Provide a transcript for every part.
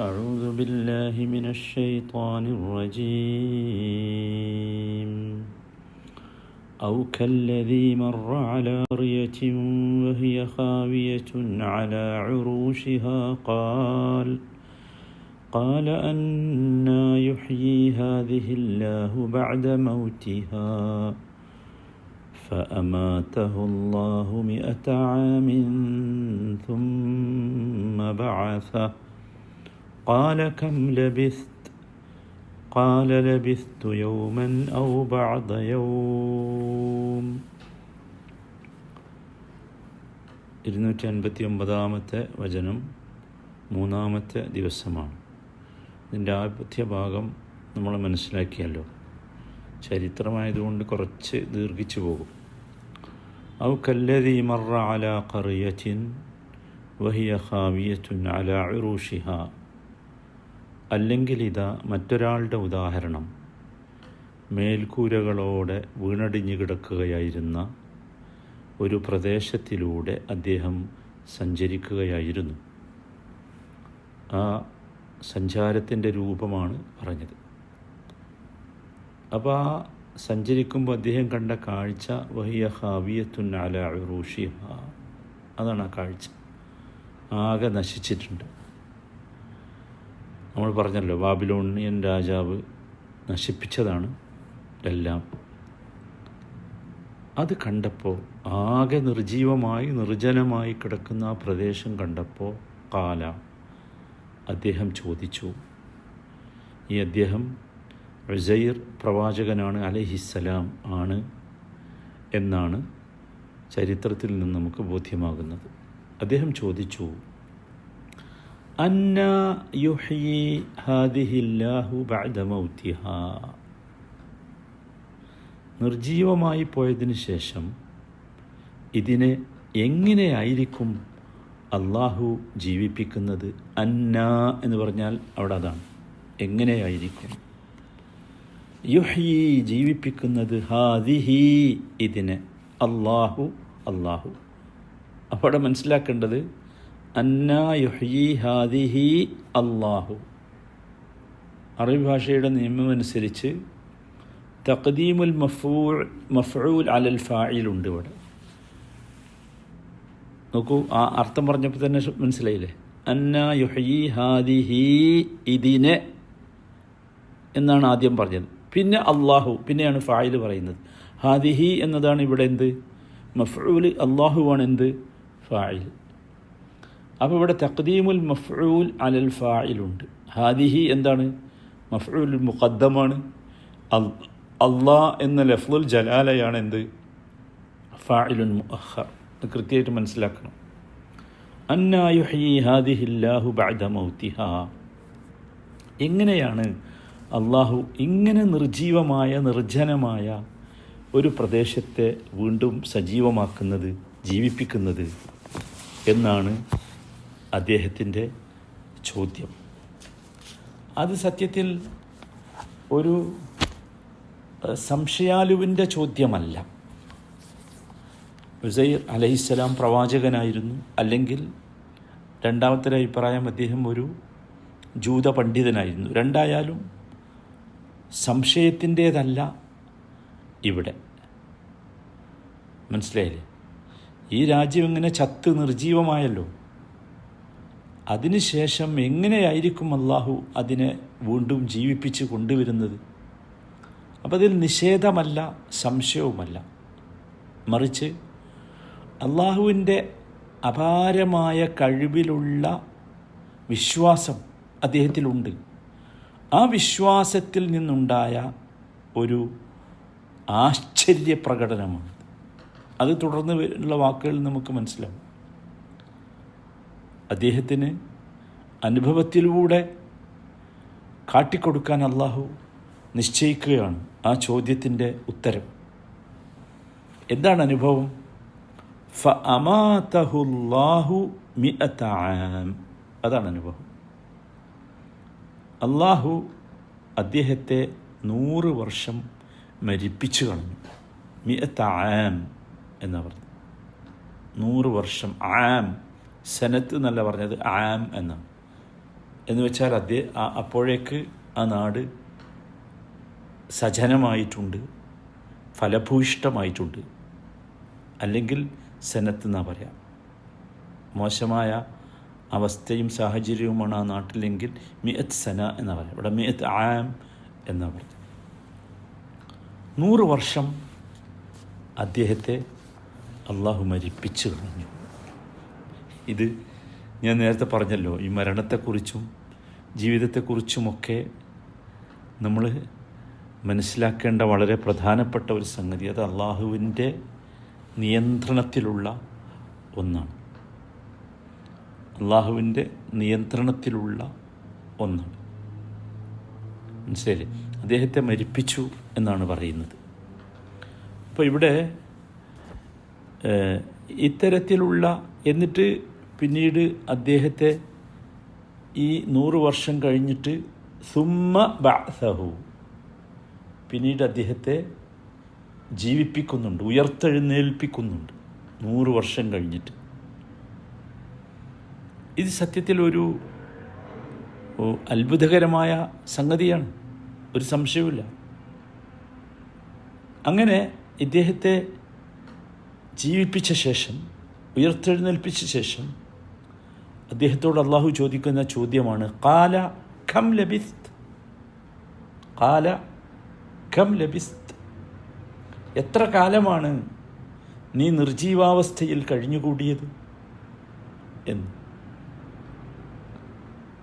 أعوذ بالله من الشيطان الرجيم. أو كالذي مر على قرية وهي خاوية على عروشها قال قال أنا يحيي هذه الله بعد موتها فأماته الله مئة عام ثم بعثه. قال كم لبثت قال لبثت يوما أو بعض يوم ഇരുന്നൂറ്റി അൻപത്തി ഒമ്പതാമത്തെ വചനം മൂന്നാമത്തെ ദിവസമാണ് ഇതിൻ്റെ ആദ്യ ഭാഗം നമ്മൾ മനസ്സിലാക്കിയല്ലോ ചരിത്രമായതുകൊണ്ട് കുറച്ച് ദീർഘിച്ചു പോകും ഔ കല്ലതി മറ അല കറിയത്തിൻ വഹിയ ഖാവിയത്തുൻ അല ഉറൂഷിഹ അല്ലെങ്കിൽ ഇതാ മറ്റൊരാളുടെ ഉദാഹരണം. മേൽക്കൂരകളോടെ വീണടിഞ്ഞു കിടക്കുകയായിരുന്ന ഒരു പ്രദേശത്തിലൂടെ അദ്ദേഹം സഞ്ചരിക്കുകയായിരുന്നു. ആ സഞ്ചാരത്തിന്റെ രൂപമാണ് പറഞ്ഞത്. അപ്പോൾ ആ സഞ്ചരിക്കുമ്പോൾ അദ്ദേഹം കണ്ട കാഴ്ച വഹിയ ഹാവിയത്തു അല ഉറൂഷിഹ. അതാണ് ആ കാഴ്ച. ആകെ നശിച്ചിട്ടുണ്ട്. നമ്മൾ പറഞ്ഞല്ലോ ബാബിലോണിയൻ രാജാവ് നശിപ്പിച്ചതാണ് എല്ലാം അത് കണ്ടപ്പോൾ ആകെ നിർജീവമായി നിർജനമായി കിടക്കുന്ന ആ പ്രദേശം കണ്ടപ്പോൾ കാല അദ്ദേഹം ചോദിച്ചു ഈ അദ്ദേഹം റിസൈർ പ്രവാചകനാണ് അലഹിസ്സലാം ആണ് എന്നാണ് ചരിത്രത്തിൽ നിന്ന് നമുക്ക് ബോധ്യമാകുന്നത്. അദ്ദേഹം ചോദിച്ചു അന്ന യുഹി ഹാദിഹില്ലാഹു ബഅദ നിർജീവമായി പോയതിനു ശേഷം ഇതിനെ എങ്ങനെയായിരിക്കും അള്ളാഹു ജീവിപ്പിക്കുന്നത്? അന്ന എന്ന് പറഞ്ഞാൽ അവിടെ അതാണ്. എങ്ങനെയായിരിക്കും യുഹി ജീവിപ്പിക്കുന്നത് ഹാദിഹി ഇതിനെ അള്ളാഹു അള്ളാഹു അവിടെ മനസ്സിലാക്കേണ്ടത് അന്നാ യുഹ്യി ഹാദിഹി അള്ളാഹു അറബി ഭാഷയുടെ നിയമമനുസരിച്ച് തഖദീമുൽ മഫൂൾ മഫൂൽ അലൽ ഫായിലുണ്ട് ഇവിടെ. നോക്കൂ ആ അർത്ഥം പറഞ്ഞപ്പോൾ തന്നെ മനസ്സിലായില്ലേ? അന്നാ ഹാദിഹി ഇതിനെ എന്നാണ് ആദ്യം പറഞ്ഞത്. പിന്നെ അള്ളാഹു പിന്നെയാണ് ഫായിൽ പറയുന്നത്. ഹാദിഹി എന്നതാണ് ഇവിടെ എന്ത്? മഫ്ഊൽ അള്ളാഹുവാണ് എന്ത്? ഫായിൽ അപ്പോൾ ഇവിടെ തഖദീമുൽ മഫ്ഊൽ അലൽ ഫായിലുണ്ട്. ഹാദിഹി എന്താണ്? മഫ്ഊൽ മുഖദ്ദമാണ്. അള്ളാ എന്ന ലഫ്ലുൽ ജലാലയാണ് എന്ത്? ഫായിലുൻ മുഅഖർ കൃത്യമായിട്ട് മനസ്സിലാക്കണം. അന്നായുഹി ഹാദിഹില്ലാഹു ബഅദ എങ്ങനെയാണ് അള്ളാഹു ഇങ്ങനെ നിർജീവമായ നിർജനമായ ഒരു പ്രദേശത്തെ വീണ്ടും സജീവമാക്കുന്നത് ജീവിപ്പിക്കുന്നത് എന്നാണ് അദ്ദേഹത്തിന്റെ ചോദ്യം. അത് സത്യത്തിൽ ഒരു സംശയാലുവിന്റെ ചോദ്യമല്ല. ഉസൈർ അലഹിസ്സലാം പ്രവാചകനായിരുന്നു. അല്ലെങ്കിൽ രണ്ടാമത്തെ അഭിപ്രായം അദ്ദേഹം ഒരു ജൂത പണ്ഡിതനായിരുന്നു. രണ്ടായാലും സംശയത്തിന്റേതല്ല ഇവിടെ. മനസ്സിലായില്ലേ? ഈ രാജ്യം ഇങ്ങനെ ചത്ത് നിർജീവമായല്ലോ. അതിനുശേഷം എങ്ങനെയായിരിക്കും അള്ളാഹു അതിനെ വീണ്ടും ജീവിപ്പിച്ച് കൊണ്ടുവരുന്നത്? അപ്പം അതിൽ നിഷേധമല്ല സംശയവുമല്ല. മറിച്ച് അള്ളാഹുവിന്റെ അപാരമായ കഴിവിലുള്ള വിശ്വാസം അദ്ദേഹത്തിലുണ്ട്. ആ വിശ്വാസത്തിൽ നിന്നുണ്ടായ ഒരു ആശ്ചര്യപ്രകടനമാണ്. അത് തുടർന്ന് ഉള്ള വാക്കുകളിൽ നമുക്ക് മനസ്സിലാവും. അദ്ദേഹത്തിന് അനുഭവത്തിലൂടെ കാട്ടിക്കൊടുക്കാൻ അള്ളാഹു നിശ്ചയിക്കുകയാണ് ആ ചോദ്യത്തിന്റെ ഉത്തരം. എന്താണ് അനുഭവം? ഫ അമാതഹുല്ലാഹു മിഅത്താം അതാണ് അനുഭവം. അള്ളാഹു അദ്ദേഹത്തെ നൂറ് വർഷം മരിപ്പിച്ചു കളഞ്ഞു. മിഅത്താം എന്നാണ് പറഞ്ഞത്. നൂറ് വർഷം ആം സനത്ത് എന്നല്ല പറഞ്ഞത് ആം എന്നാണ്. എന്ന് വെച്ചാൽ അദ്ദേഹം അപ്പോഴേക്ക് ആ നാട് സജനമായിട്ടുണ്ട് ഫലഭൂയിഷ്ടമായിട്ടുണ്ട് അല്ലെങ്കിൽ സനത്ത് എന്നാ പറയാം. മോശമായ അവസ്ഥയും സാഹചര്യവുമാണ് ആ നാട്ടിലെങ്കിൽ മിയത്ത് സന എന്നാ പറയാം. ഇവിടെ മിയത്ത് ആം എന്നാ പറയുന്നത് നൂറ് വർഷം അദ്ദേഹത്തെ അള്ളാഹു മരിപ്പിച്ചു കളഞ്ഞു. ഇത് ഞാൻ നേരത്തെ പറഞ്ഞല്ലോ ഈ മരണത്തെക്കുറിച്ചും ജീവിതത്തെക്കുറിച്ചുമൊക്കെ നമ്മൾ മനസ്സിലാക്കേണ്ട വളരെ പ്രധാനപ്പെട്ട ഒരു സംഗതി അത് അള്ളാഹുവിന്റെ നിയന്ത്രണത്തിലുള്ള ഒന്നാണ്. അള്ളാഹുവിന്റെ നിയന്ത്രണത്തിലുള്ള ഒന്നാണ്. മനസ്സിലായില്ലേ? അദ്ദേഹത്തെ മരിപ്പിച്ചു എന്നാണ് പറയുന്നത്. അപ്പോൾ ഇവിടെ ഇത്തരത്തിലുള്ള എന്നിട്ട് പിന്നീട് അദ്ദേഹത്തെ ഈ നൂറ് വർഷം കഴിഞ്ഞിട്ട് സുമ്മ ബഅസഹു. പിന്നീട് അദ്ദേഹത്തെ ജീവിപ്പിക്കുന്നുണ്ട് ഉയർത്തെഴുന്നേൽപ്പിക്കുന്നുണ്ട് നൂറ് വർഷം കഴിഞ്ഞിട്ട്. ഇത് സത്യത്തിൽ ഒരു അത്ഭുതകരമായ സംഗതിയാണ്. ഒരു സംശയവുമില്ല. അങ്ങനെ ഇദ്ദേഹത്തെ ജീവിപ്പിച്ച ശേഷം ഉയർത്തെഴുന്നേൽപ്പിച്ച ശേഷം അദ്ദേഹത്തോട് അള്ളാഹു ചോദിക്കുന്ന ചോദ്യമാണ് കാല ഖം ലബിസ്ത്? കാല ഖം ലബിസ്ത്. എത്ര കാലമാണ് നീ നിർജീവാവസ്ഥയിൽ കഴിഞ്ഞുകൂടിയത് എന്ന്?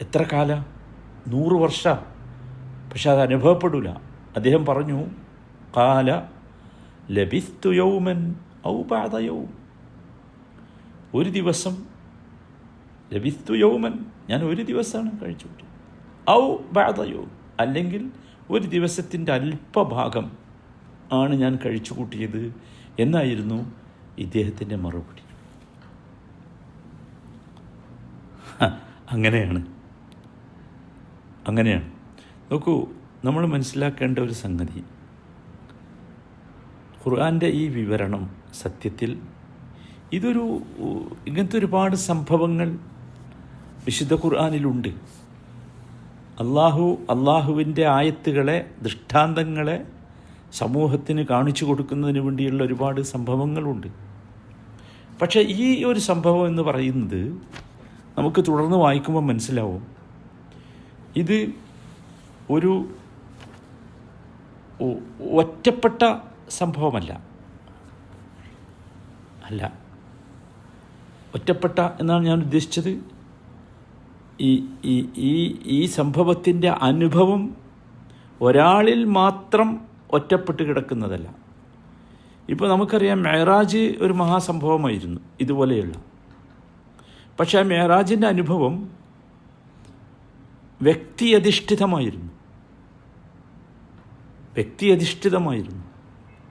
എത്ര കാല? നൂറ് വർഷ. പക്ഷെ അത് അനുഭവപ്പെടില്ല അദ്ദേഹം പറഞ്ഞു കാല ലബിസ്തു യൗമൻ ഔ ഒരു ദിവസം ലബിസ്തു യൗമൻ ഞാൻ ഒരു ദിവസമാണ് കഴിച്ചു കൂട്ടിയത് ഔ ബാധയോ അല്ലെങ്കിൽ ഒരു ദിവസത്തിന്റെ അല്പഭാഗം ആണ് ഞാൻ കഴിച്ചു കൂട്ടിയത് എന്നായിരുന്നു ഇദ്ദേഹത്തിന്റെ മറുപടി. അങ്ങനെയാണ്. അങ്ങനെയാണ്. നോക്കൂ നമ്മൾ മനസ്സിലാക്കേണ്ട ഒരു സംഗതി. ഖുർആന്റെ ഈ വിവരണം സത്യത്തിൽ ഇതൊരു ഇങ്ങനത്തെ ഒരുപാട് സംഭവങ്ങൾ വിശുദ്ധ ഖുർആാനിലുണ്ട്. അള്ളാഹു അള്ളാഹുവിന്റെ ആയത്തുകളെ ദൃഷ്ടാന്തങ്ങളെ സമൂഹത്തിന് കാണിച്ചു കൊടുക്കുന്നതിന് വേണ്ടിയുള്ള ഒരുപാട് സംഭവങ്ങളുണ്ട്. പക്ഷേ ഈ ഒരു സംഭവം എന്ന് പറയുന്നത് നമുക്ക് തുടർന്ന് വായിക്കുമ്പോൾ മനസ്സിലാവും. ഇത് ഒരു ഒറ്റപ്പെട്ട സംഭവമല്ല. അല്ല. ഒറ്റപ്പെട്ട എന്നാണ് ഞാൻ ഉദ്ദേശിച്ചത്. ഈ ഈ ഈ ഈ സംഭവത്തിന്റെ അനുഭവം ഒരാളിൽ മാത്രം ഒറ്റപ്പെട്ട് കിടക്കുന്നതല്ല. ഇപ്പോൾ നമുക്കറിയാം മെഹറാജ് ഒരു മഹാസംഭവമായിരുന്നു ഇതുപോലെയുള്ള. പക്ഷേ ആ മെഹറാജിന്റെ അനുഭവം വ്യക്തിയധിഷ്ഠിതമായിരുന്നു. വ്യക്തിയധിഷ്ഠിതമായിരുന്നു.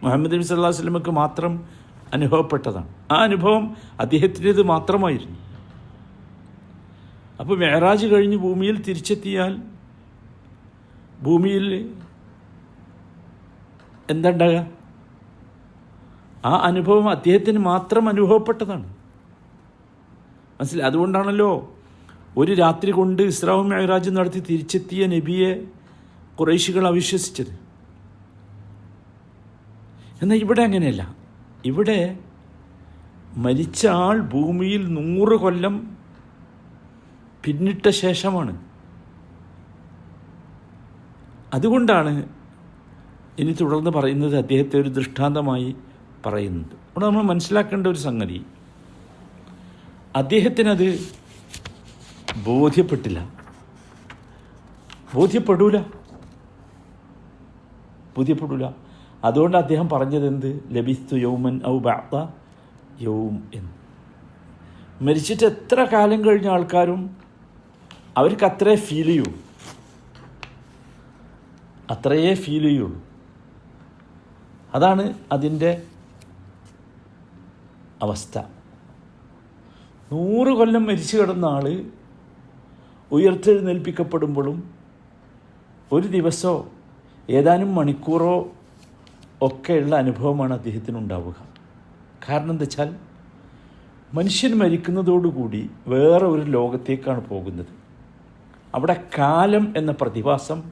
മുഹമ്മദ് നബി സല്ലാ വസ്ലമക്ക് മാത്രം അനുഭവപ്പെട്ടതാണ്. ആ അനുഭവം അദ്ദേഹത്തിന്റേത് മാത്രമായിരുന്നു. അപ്പോൾ മെഹറാജ് കഴിഞ്ഞ് ഭൂമിയിൽ തിരിച്ചെത്തിയാൽ ഭൂമിയിൽ എന്തുണ്ടാക? ആ അനുഭവം അദ്ദേഹത്തിന് മാത്രം അനുഭവപ്പെട്ടതാണ്. മനസ്സിലായി? അതുകൊണ്ടാണല്ലോ ഒരു രാത്രി കൊണ്ട് ഇസ്രാവും മെഹറാജ് നടത്തി തിരിച്ചെത്തിയ നബിയെ കുറേശികൾ അവിശ്വസിച്ചത്. എന്നാൽ ഇവിടെ അങ്ങനെയല്ല. ഇവിടെ മരിച്ച ആൾ ഭൂമിയിൽ നൂറ് കൊല്ലം പിന്നിട്ട ശേഷമാണ്. അതുകൊണ്ടാണ് ഇനി തുടർന്ന് പറയുന്നത് അദ്ദേഹത്തെ ഒരു ദൃഷ്ടാന്തമായി പറയുന്നത്. അവിടെ നമ്മൾ മനസ്സിലാക്കേണ്ട ഒരു സംഗതി. അദ്ദേഹത്തിനത് ബോധ്യപ്പെട്ടില്ല. ബോധ്യപ്പെടൂല. ബോധ്യപ്പെടൂല. അതുകൊണ്ട് അദ്ദേഹം പറഞ്ഞത് എന്ത്? ലഭിസ്തു യൗമൻ ഔ ബാത്ത യൗം എന്ന്. മരിച്ചിട്ട് എത്ര കാലം കഴിഞ്ഞ ആൾക്കാരും അവർക്ക് അത്രേ ഫീൽ ചെയ്യൂ അത്രയേ ഫീൽ ചെയ്യുള്ളൂ. അതാണ് അതിന്റെ അവസ്ഥ. നൂറ് കൊല്ലം മരിച്ചു കിടന്ന ആൾ ഉയർത്തെഴുന്നേൽപ്പിക്കപ്പെടുമ്പോഴും ഒരു ദിവസമോ ഏതാനും മണിക്കൂറോ ഒക്കെയുള്ള അനുഭവമാണ് അദ്ദേഹത്തിനുണ്ടാവുക. കാരണം എന്താ വെച്ചാൽ മനുഷ്യൻ മരിക്കുന്നതോടുകൂടി വേറെ ഒരു ലോകത്തേക്കാണ് പോകുന്നത്. അവിടെ കാലം എന്ന പ്രതിഭാസം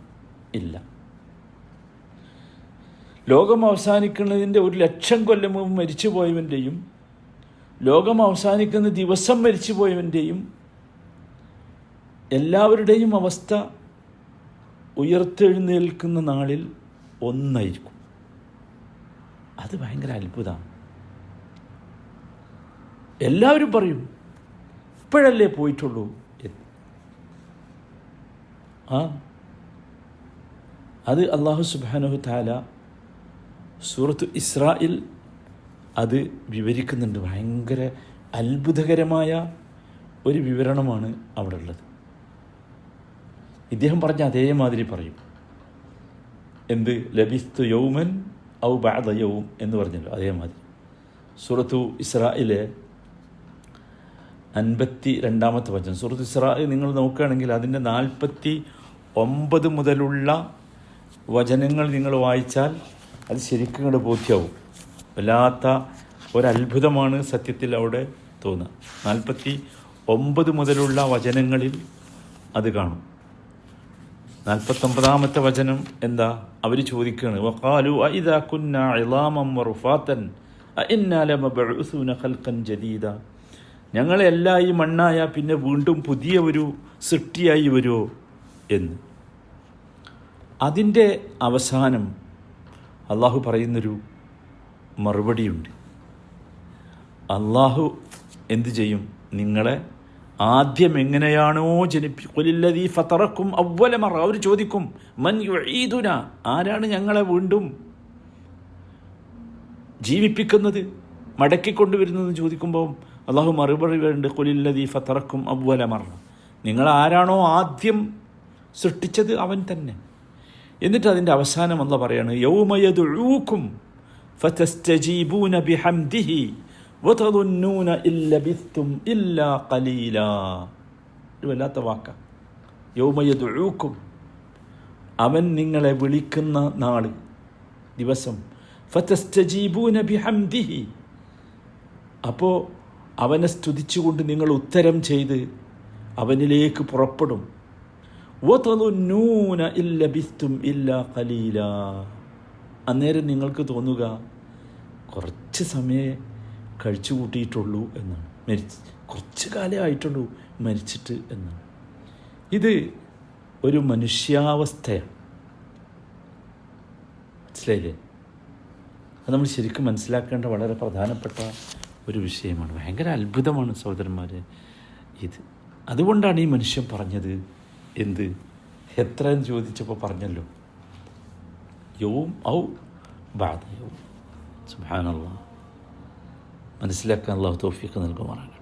ഇല്ല. ലോകം അവസാനിക്കുന്നതിന്റെ ഒരു ലക്ഷം കൊല്ലം മുമ്പ് മരിച്ചു പോയവന്റെയും ലോകം അവസാനിക്കുന്ന ദിവസം മരിച്ചു പോയവന്റെയും എല്ലാവരുടെയും അവസ്ഥ ഉയർത്തെഴുന്നേൽക്കുന്ന നാളിൽ ഒന്നായിരിക്കും. അത് ഭയങ്കര അത്ഭുതമാണ്. എല്ലാവരും പറയും ഇപ്പോഴല്ലേ പോയിട്ടുള്ളൂ? ആ? അത് അള്ളാഹു സുബാനഹു താല സൂറത്ത് ഇസ്രായിൽ അത് വിവരിക്കുന്നുണ്ട്. ഭയങ്കര അത്ഭുതകരമായ ഒരു വിവരണമാണ് അവിടെ ഉള്ളത് ഇദ്ദേഹം പറഞ്ഞ അതേമാതിരി പറയും. എന്ത്? ലബിസ്തു യൗമൻ ഔ ബാദ യൗം എന്ന് പറഞ്ഞല്ലോ അതേമാതിരി സൂറത്തു ഇസ്രായിലെ അൻപത്തി രണ്ടാമത്തെ വചനം. സൂറത്ത് ഇസ്രാ നിങ്ങൾ നോക്കുകയാണെങ്കിൽ അതിന്റെ നാൽപ്പത്തി ഒമ്പത് മുതലുള്ള വചനങ്ങൾ നിങ്ങൾ വായിച്ചാൽ അത് ശരിക്കും കൂടെ ബോധ്യമാവും വല്ലാത്ത ഒരത്ഭുതമാണ് സത്യത്തിൽ അവിടെ തോന്നുക. നാൽപ്പത്തി ഒമ്പത് മുതലുള്ള വചനങ്ങളിൽ അത് കാണും. നാൽപ്പത്തൊമ്പതാമത്തെ വചനം എന്താ? അവർ ചോദിക്കുകയാണ്. വഖാലു അഇദാ കുന്ന ഖൽഖൻ ജദീദ. ഞങ്ങളെല്ലാം ഈ മണ്ണായ പിന്നെ വീണ്ടും പുതിയ ഒരു സൃഷ്ടിയായി വരുമോ എന്ന്. അതിന്റെ അവസാനം അള്ളാഹു പറയുന്നൊരു മറുപടിയുണ്ട്. അള്ളാഹു എന്തു ചെയ്യും? നിങ്ങളെ ആദ്യം എങ്ങനെയാണോ ജനിപ്പി കൊലില്ലതീ ഫത്തറക്കും അവലമറ അവർ ചോദിക്കും മൻ ഈദുന ആരാണ് ഞങ്ങളെ വീണ്ടും ജീവിപ്പിക്കുന്നത്? മടക്കിക്കൊണ്ടുവരുന്നതെന്ന് ചോദിക്കുമ്പോൾ അള്ളാഹു മറുപടി വേണ്ട കൊലില്ലതീ ഫത്തറക്കും അവലമറ നിങ്ങൾ ആരാണോ ആദ്യം സൃഷ്ടിച്ചത് അവൻ തന്നെ. എന്നിട്ട് അതിന്റെ അവസാനം അല്ല പറയാണ് യൗമയദുഴൂക്കും ഫതസ്റ്റജീബൂന ബിഹംദിഹി വതദുന്നൂന ഇല്ല ബിത്തും ഇല്ല കലീല ഒരു വല്ലാത്ത വാക്ക. യൗമയദുഴൂക്കും അവൻ നിങ്ങളെ വിളിക്കുന്ന നാൾ ദിവസം. ഫതസ്റ്റജീബൂന ബിഹംദിഹി. അപ്പോൾ അവനെ സ്തുതിച്ചുകൊണ്ട് നിങ്ങൾ ഉത്തരം ചെയ്ത് അവനിലേക്ക് പുറപ്പെടും. അന്നേരം നിങ്ങൾക്ക് തോന്നുക കുറച്ച് സമയേ കഴിച്ചു കൂട്ടിയിട്ടുള്ളൂ എന്നാണ്. മരിച്ച് കുറച്ച് കാലേ ആയിട്ടുള്ളൂ മരിച്ചിട്ട് എന്നാണ്. ഇത് ഒരു മനുഷ്യാവസ്ഥയാണ്. മനസ്സിലായില്ലേ? അത് നമ്മൾ ശരിക്കും മനസ്സിലാക്കേണ്ട വളരെ പ്രധാനപ്പെട്ട ഒരു വിഷയമാണ്. ഭയങ്കര അത്ഭുതമാണ് സഹോദരന്മാരെ ഇത്. അതുകൊണ്ടാണ് ഈ മനുഷ്യൻ പറഞ്ഞത് എന്ത്? എത്ര ചോദിച്ചപ്പോൾ പറഞ്ഞല്ലോ. യവും ഔ ബാധ മനസ്സിലാക്കാൻ അള്ളാഹു തോഫിക്ക് നൽകുമാറാകട്ടെ.